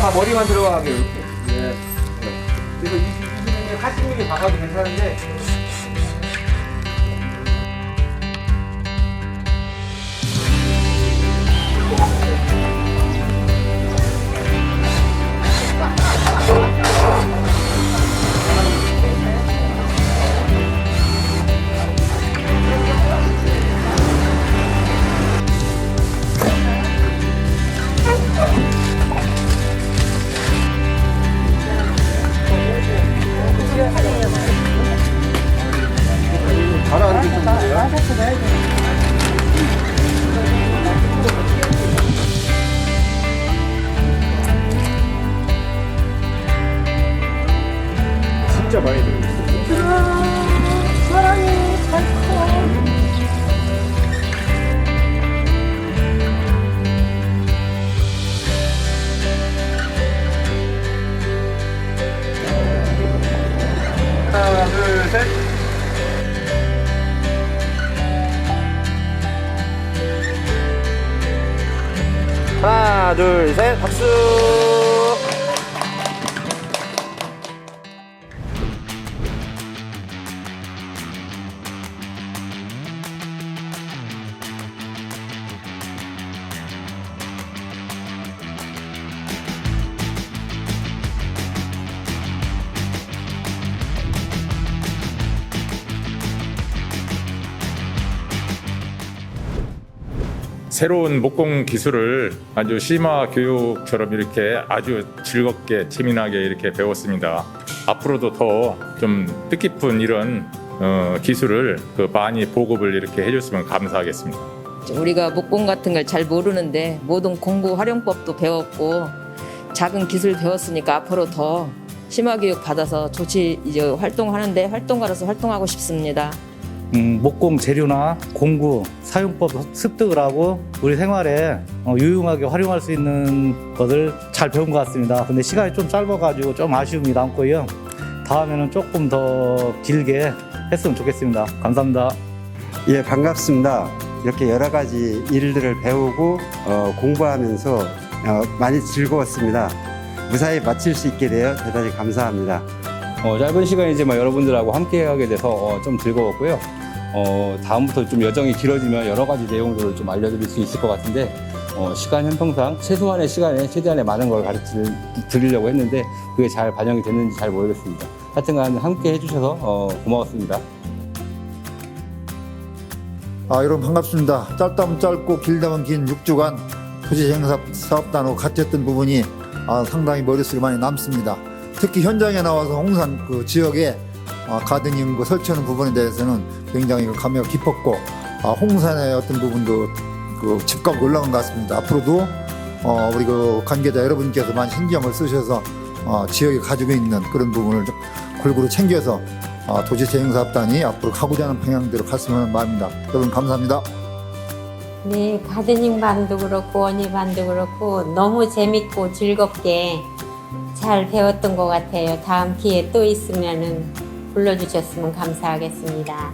아마 머리만 들어가게 이렇게. 예. 그래서 이 기술은 하시는 박아도 괜찮은데 가라앉게 좀 돼요. 진짜 많이 들어요. 하나, 하나, 둘, 셋. 박수. 새로운 목공 기술을 아주 심화 교육처럼 이렇게 아주 즐겁게 재미나게 이렇게 배웠습니다. 앞으로도 더 좀 뜻깊은 이런 어, 기술을 그 많이 보급을 이렇게 해줬으면 감사하겠습니다. 우리가 목공 같은 걸 잘 모르는데 모든 공부 활용법도 배웠고 작은 기술 배웠으니까 앞으로 더 심화 교육 받아서 조치 이제 활동하는데 활동가로서 활동하고 싶습니다. 음, 목공 재료나 공구 사용법 습득을 하고 우리 생활에 어, 유용하게 활용할 수 있는 것을 잘 배운 것 같습니다. 근데 시간이 좀 짧아가지고 좀 아쉬움이 남고요. 다음에는 조금 더 길게 했으면 좋겠습니다. 감사합니다. 예, 반갑습니다. 이렇게 여러 가지 일들을 배우고 어, 공부하면서 어, 많이 즐거웠습니다. 무사히 마칠 수 있게 되어 대단히 감사합니다. 어, 짧은 시간이지만 여러분들하고 함께 하게 돼서 어, 좀 즐거웠고요. 어, 다음부터 좀 여정이 길어지면 여러 가지 내용들을 좀 알려드릴 수 있을 것 같은데 어, 시간 형평상 최소한의 시간에 최대한의 많은 걸 가르쳐 드리려고 했는데 그게 잘 반영이 됐는지 잘 모르겠습니다. 하여튼간 함께 해주셔서 어, 고마웠습니다. 아, 여러분 반갑습니다. 짧다면 짧고 길다면 긴 6주간 토지행사업단하고 같이 했던 부분이 아, 상당히 머릿속에 많이 남습니다. 특히 현장에 나와서 홍산 그 지역에 아, 가드닝 그 설치하는 부분에 대해서는 굉장히 그 감회가 깊었고 아, 홍산의 어떤 부분도 그 집값 올라간 것 같습니다. 앞으로도 어, 우리 그 관계자 여러분께서 많이 신경을 쓰셔서 어, 지역에 가지고 있는 그런 부분을 좀 골고루 챙겨서 아, 도시재생사업단이 앞으로 가고자 하는 방향대로 갔으면 하는 마음입니다. 여러분 감사합니다. 네, 가드닝 반도 그렇고 원희 반도 그렇고 너무 재밌고 즐겁게 잘 배웠던 것 같아요. 다음 기회 또 있으면은 불러주셨으면 감사하겠습니다.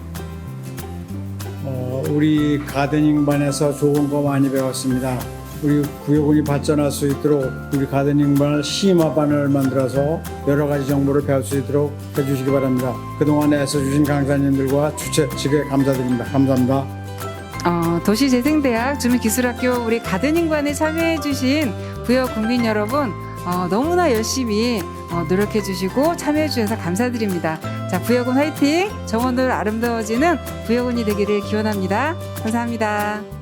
어, 우리 가드닝 반에서 좋은 거 많이 배웠습니다. 우리 구역원이 발전할 수 있도록 우리 가드닝 반을 심화반을 만들어서 여러 가지 정보를 배울 수 있도록 해주시기 바랍니다. 그동안 애써주신 강사님들과 주최 측에 감사드립니다. 감사합니다. 어, 도시재생대학 주민기술학교 우리 가드닝반에 참여해주신 부여 국민 여러분 어, 너무나 열심히 어, 노력해주시고 참여해주셔서 감사드립니다. 자, 부여군 화이팅! 정원도 아름다워지는 부여군이 되기를 기원합니다. 감사합니다.